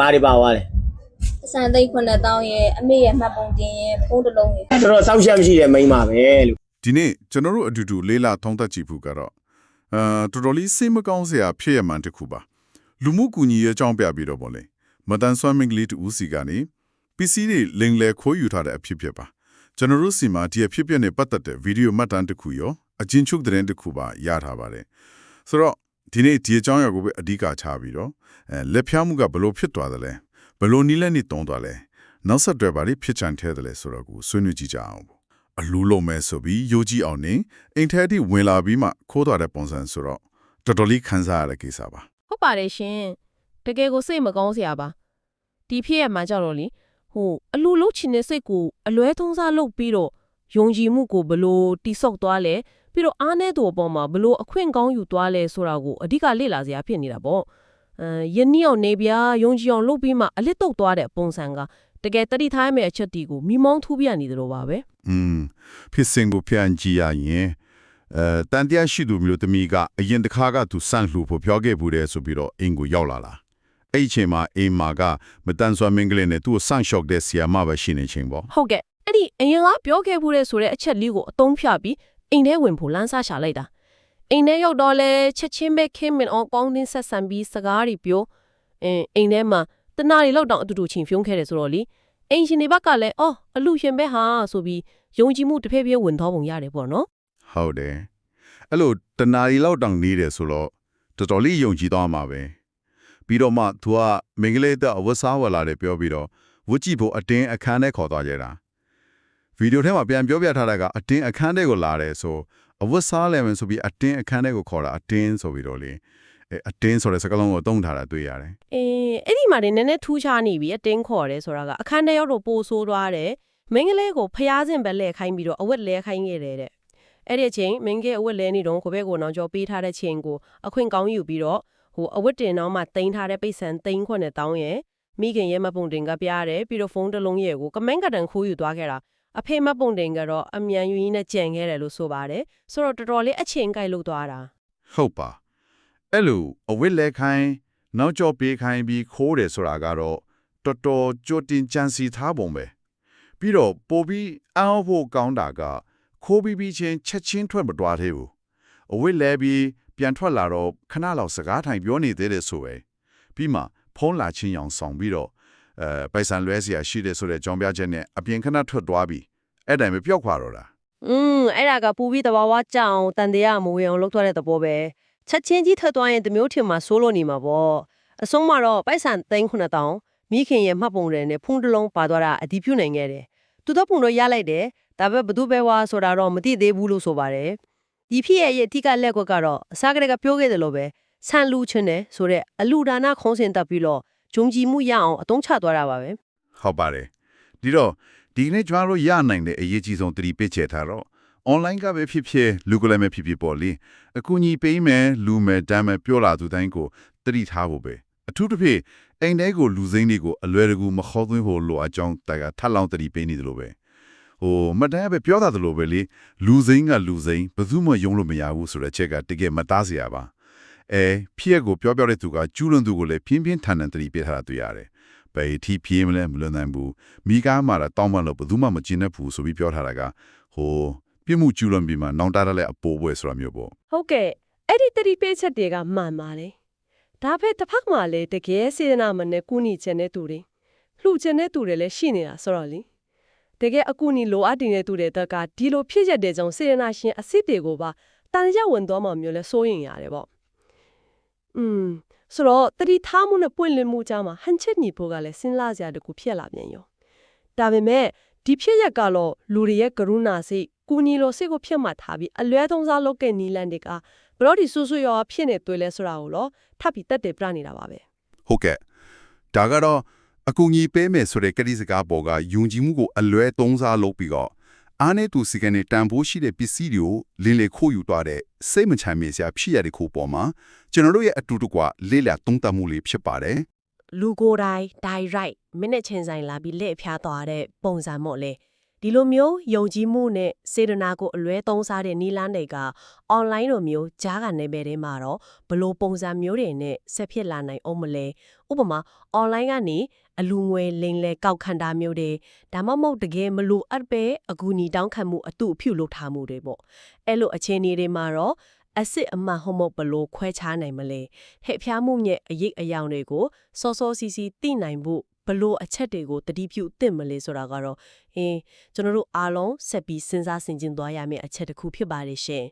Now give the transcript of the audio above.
ဘာတွေပါသွားလဲအစံသိန်း9000ရဲ့အမေရဲ့မှတ်ပုံတင်ရဲ့ဖုန်းတစ်လုံးရဲ့တော်တော်စောက်ရှက်မရှိတဲ့မိန်းမပဲလို့ဒီနေ့ကျွန်တော်တို့အတူတူလေးလာထုံးသက်ကြည့်ဖို့ကတော့အာတော်တော်လေးစိတ်မကောင်းစရာဖြစ်ရမှန်တစ်ခုပါလူမှုကူညီရေးအကြောင်းပြပြီးတော့ဗောလေမတန်ဆွမ်းမင်္ဂလိတူဦးစီကနေပစ္စည်းတွေလိမ်လည်ခိုးယူထားတဲ့အဖြစ်ဖြစ်ပါကျွန်တော်တို့စီမှာဒီအဖြစ်ဖြစ်နဲ့ပတ်သက်တဲ့ဗီဒီယိုမှတ်တမ်းတစ်ခုရောအချင်းချုပ်တဲ့တစ်ခုပါရထားပါတယ်ဆိုတော့ ဒီနေ့ဒီအကြောင်းအရာကိုပဲအဓိကချပြီးတော့အဲလက်ဖြားမှုကဘလို့ဖြစ်သွားတယ်လဲဘလို့နီးလက်နီးတုံးသွားလဲနောက်ဆက်တွဲပါလိဖြစ်ချန်ထဲတယ်လဲဆိုတော့ကိုဆွေးနွေးကြည့်ကြအောင်ပေါ့အလူလုံးမဲ့ဆိုပြီးယိုကြည့်အောင်နေအိမ်ထဲအထိဝင်လာပြီးမှခိုးသွားတဲ့ပုံစံဆိုတော့တော်တော်လေးခန်းစားရတဲ့ကိစ္စပါဟုတ်ပါတယ်ရှင်တကယ်ကိုစိတ်မကောင်းစရာပါဒီဖြစ်ရမှာကြောက်တော့လေဟိုအလူလုံးချင်တဲ့စိတ်ကိုအလွဲသုံးစားလုပ်ပြီးတော့ယုံကြည်မှုကိုဘလို့တိဆောက်သွားလဲ ပြီးတော့အားနည်းသူအပေါ်မှာဘလို့အခွင့်ကောင်းယူသွားလဲဆိုတာကိုအဓိကလေ့လာစရာဖြစ်နေတာပေါ့အဲယနေ့အောင်နေပြယုံကြည်အောင်လုပ်ပြီးမှအလစ်တုတ်သွားတဲ့ပုံစံကတကယ်တတိထားရမယ့်အချက်တီကိုမိမောင်းထူးပြနေတယ်လို့ပါပဲอืมဖြစ်စဉ်ကိုပြန်ကြည့်ရရင်အဲတန်တရားရှိသူမျိုးသမီးကအရင်တစ်ခါကသူစန့်လှူဖို့ပြောခဲ့ဘူးတဲ့ဆိုပြီးတော့အင်ကိုရောက်လာလားအဲ့ဒီအချိန်မှာအိမ်မာကမတန်ဆွမ်းမင်္ဂလိနဲ့သူ့ကိုစန့်ရှော့တဲ့ဆီယာမပဲရှိနေချင်းပေါ့ဟုတ်ကဲ့အဲ့ဒီအရင်ကပြောခဲ့ဘူးတဲ့ဆိုတဲ့အချက်လေးကိုအသုံးဖြပြီး အိမ်ထဲဝင်ဖို့လမ်းစားရှာလိုက်တာအိမ်ထဲရောက်တော့လဲချက်ချင်းပဲခင်းမင်အောင်ကောင်းတင်းဆက်ဆံပြီးစကားတွေပြောအင်းအိမ်ထဲမှာတနားရီလောက်တောင်အတူတူချင်းဖြုံးခဲ့တယ်ဆိုတော့လေအိမ်ရှင်တွေဘက်ကလည်းအော်အလူရှင်ပဲဟာဆိုပြီးယုံကြည်မှုတစ်ဖက်ဖက်ဝင်သွားပုံရတယ်ပေါ့နော်ဟုတ်တယ်အဲ့လိုတနာရီလောက်တောင်နေတယ်ဆိုတော့တော်တော်လေးယုံကြည်သွားမှာပဲပြီးတော့မှသူကမင်္ဂလိတဲ့အဝတ်စားဝယ်လာတယ်ပြောပြီးတော့ဝတ်ကြည့်ဖို့အတင်းအခန်းထဲခေါ်သွားကြတာ ဗီဒီယိုထဲမှာပြန်ပြောပြထားတာကအတင်းအခန်းထဲကိုလာတယ်ဆိုအဝတ်စားလဲမယ်ဆိုပြီးအတင်းအခန်းထဲကိုခေါ်တာအတင်းဆိုပြီးတော့လေအဲအတင်းဆိုတဲ့စကားလုံးကိုသုံးထားတာတွေ့ရတယ်အေးအဲ့ဒီမှာနေနည်းနည်းထူးခြားနေပြီအတင်းခေါ်တယ်ဆိုတာကအခန်းထဲရောက်တော့ပိုဆိုးသွားတယ်မင်းကလေးကိုဖျားစင်ပဲလဲခိုင်းပြီးတော့အဝတ်လဲခိုင်းခဲ့တယ်တဲ့အဲ့ဒီအချိန်မင်းကအဝတ်လဲနေတော့ကိုဘက်ကိုနောင်ကျော်ပေးထားတဲ့ချိန်ကိုအခွင့်ကောင်းယူပြီးတော့ဟိုအဝတ်တင်တော့မှတင်ထားတဲ့ပိတ်ဆန်သိန်းခွနဲ့တောင်းရဲ့မိခင်ရဲ့မပုံတင်ကပြရတယ်ပြီးတော့ဖုန်းတစ်လုံးရဲ့ကိုကမန်းကတန်ခိုးယူသွားခဲ့တာ အဖေမပုံတင်ကတော့အမြန်ယူရင်းနဲ့ကြံခဲ့တယ်လို့ဆိုပါတယ်ဆိုတော့တော်တော်လေးအချိန်ကိုက်လို့သွားတာဟုတ်ပါအဲ့လိုအဝတ်လဲခိုင်းနောက်ကျော်ပေးခိုင်းပြီးခိုးတယ်ဆိုတာကတော့တော်တော်ကြိုတင်ကြံစီထားပုံပဲပြီးတော့ပိုပြီးအောင်းဖို့ကောင်းတာက ခိုးပြီးပြီးချင်းချက်ချင်းထွက်မသွားသေးဘူးအဝတ်လဲပြီးပြန်ထွက်လာတော့ခဏလောက်စကားထိုင်ပြောနေသေးတယ်ဆိုပဲပြီးမှဖုံးလာချင်းရောင်ဆောင်ပြီးတော့ အဲပိုက်ဆံလွဲเสียရှိတယ်ဆိုတဲ့ကြောင်ပြချက်နဲ့အပြင်ခဏထွက်သွားပြီးအဲ့တိုင်ပဲပျောက်ခွာတော့တာ อืมအဲ့ဒါကပူပြီးတဘာဝကြအောင်တန်တရားမဝင်အောင်လုပ်သွားတဲ့သဘောပဲချက်ချင်းကြီးထွက်သွားရင်တမျိုးထင်မှာစိုးလို့နေမှာပေါ့အဆုံးမှာတော့ပိုက်ဆန်သိန်း9000မိခင်ရဲ့မှတ်ပုံတယ်နဲ့ဖုန်းတစ်လုံးပါသွားတာအဒီပြုနိုင်ခဲ့တယ်သူတော့ပုံတော့ရလိုက်တယ်ဒါပေမဲ့ဘသူပဲဝါဆိုတာတော့မသိသေးဘူးလို့ဆိုပါတယ်ဒီဖြစ်ရဲ့ရဲ့အထီးကလက်ကွက်ကတော့အစားကလေးကပြောခဲ့တယ်လို့ပဲဆန်လူချင်းတယ်ဆိုတော့အလူဒါနာခုံးစင်တက်ပြီးတော့ ဂျုံကြည်မှုရအောင်အတုံးချသွားတာပါပဲဟုတ်ပါတယ်ဒီတော့ဒီကနေ့ကျွန်တော်တို့ရနိုင်တဲ့အရေးကြီးဆုံးသတိပေးချက်ထားတော့ online ကပဲဖြစ်ဖြစ်လူကလည်းပဲဖြစ်ဖြစ်ပေါ့လေအကူအညီပေးမယ်လူမယ်တမ်းမယ်ပြောလာသူတိုင်းကိုသတိထားဖို့ပဲအထူးသဖြင့်အိမ်ထဲကိုလူစိမ်းတွေကိုအလွယ်တကူမခေါ်သွင်းဖို့လိုအပ်ကြောင်းတိုင်ကထပ်လောင်းသတိပေးနေတယ်လို့ပဲဟိုမတန်းပဲပြောတာသလိုပဲလေလူစိမ်းကလူစိမ်းဘယ်သူမှယုံလို့မရဘူးဆိုတဲ့ချက်ကတကယ်မသားစရာပါ အဲဖြစ်ရက်ကိုပြောပြောတဲ့သူကကျူးလွန်သူကိုလည်းပြင်းပြင်းထန်ထန်သတိပေးထားတာတွေ့ရတယ်ဘယ်အထိပြေးမလဲမလွန်နိုင်ဘူးမိကားမှာတော့တောင်းပန်လို့ဘယ်သူမှမကျင်တတ်ဘူးဆိုပြီးပြောထားတာကဟိုပြစ်မှုကျူးလွန်ပြီးမှနောင်တရလည်းအပေါ်ပွဲဆိုတာမျိုးပေါ့ဟုတ်ကဲ့အဲ့ဒီတတိပေးချက်တွေကမှန်ပါလေဒါဖက်တစ်ဖက်မှာလည်းတကယ်စေတနာမနဲ့ကုညီချင်တဲ့သူတွေလှူချင်တဲ့သူတွေလည်းရှိနေတာဆိုတော့လေတကယ်အကူအညီလိုအပ်နေတဲ့သူတွေတက်ကဒီလိုဖြစ်ရက်တဲ့ကြောင့်စေတနာရှင်အစ်စ်တွေကိုပါတန်ကြဝင်သွားမှမျိုးလဲစိုးရင်ရတယ်ပေါ့ อืมဆိုတော့တတိထားမှုနဲ့ပွင့်လင်းမှုကြားမှာဟန်ချက်ညီဖို့ကလည်းစဉ်းစားစရာတကူဖြစ်လာပြန်ရောဒါပေမဲ့ဒီဖြစ်ရက်ကတော့လူတွေရဲ့ကရုဏာစိတ်ကူညီလို့စိတ်ကိုဖြစ်မှတ်ထားပြီးအလွဲသုံးစားလုပ်တဲ့နီလန်တွေကဘလို့ဒီဆူဆူရောဖြစ်နေတွေ့လဲဆိုတာကိုတော့ထပ်ပြီးတက်တယ်ပြနေတာပါပဲဟုတ်ကဲ့ဒါကတော့အကူကြီးပေးမယ်ဆိုတဲ့ကတိစကားပေါ်ကယုံကြည်မှုကိုအလွဲသုံးစားလုပ်ပြီးတော့ အားနဲ့သူစီကနေတန်ဖိုးရှိတဲ့ပစ္စည်းတွေကိုလင်းလေခိုးယူသွားတဲ့စိတ်မချမ်းမြေစရာဖြစ်ရတဲ့ခိုးပေါ်မှာကျွန်တော်တို့ရဲ့အတူတကွလေးလာသုံးသပ်မှုလေးဖြစ်ပါတယ်လူကိုယ်တိုင် direct မိနစ်ချင်းဆိုင်လာပြီးလက်ဖျားသွားတဲ့ပုံစံမို့လေ ဒီလိုမျိုးယုံကြည်မှုနဲ့စေတနာကိုအလွဲသုံးစားတဲ့နီလန်းတွေက online လိုမျိုးကြားကနေပဲထဲမှာတော့ဘလို့ပုံစံမျိုးတွေနဲ့ဆက်ဖြစ်လာနိုင်အောင်မလဲဥပမာ online ကနေအလူငွေလိမ်လဲကောက်ခံတာမျိုးတွေဒါမှမဟုတ်တကယ်မလို့အပ်ပဲအကူအညီတောင်းခံမှုအတုအဖြူလုပ်ထားမှုတွေပေါ့အဲ့လိုအခြေအနေတွေမှာတော့အစ်စ်အမှန်ဟုတ်မဟုတ်ဘလို့ခွဲခြားနိုင်မလဲဟဲ့ဖျားမှုရဲ့အရေးအယောင်တွေကိုစောစောစီစီသိနိုင်ဖို့ဘ လို့အချက်တွေကိုတတိပြုသင့်မလဲဆိုတာကတော့အင်းကျွန်တော်တို့အားလုံးဆက်ပြီးစဉ်းစားဆင်ခြင်သွားရမယ့်အချက်တစ်ခုဖြစ်ပါတယ်ရှင်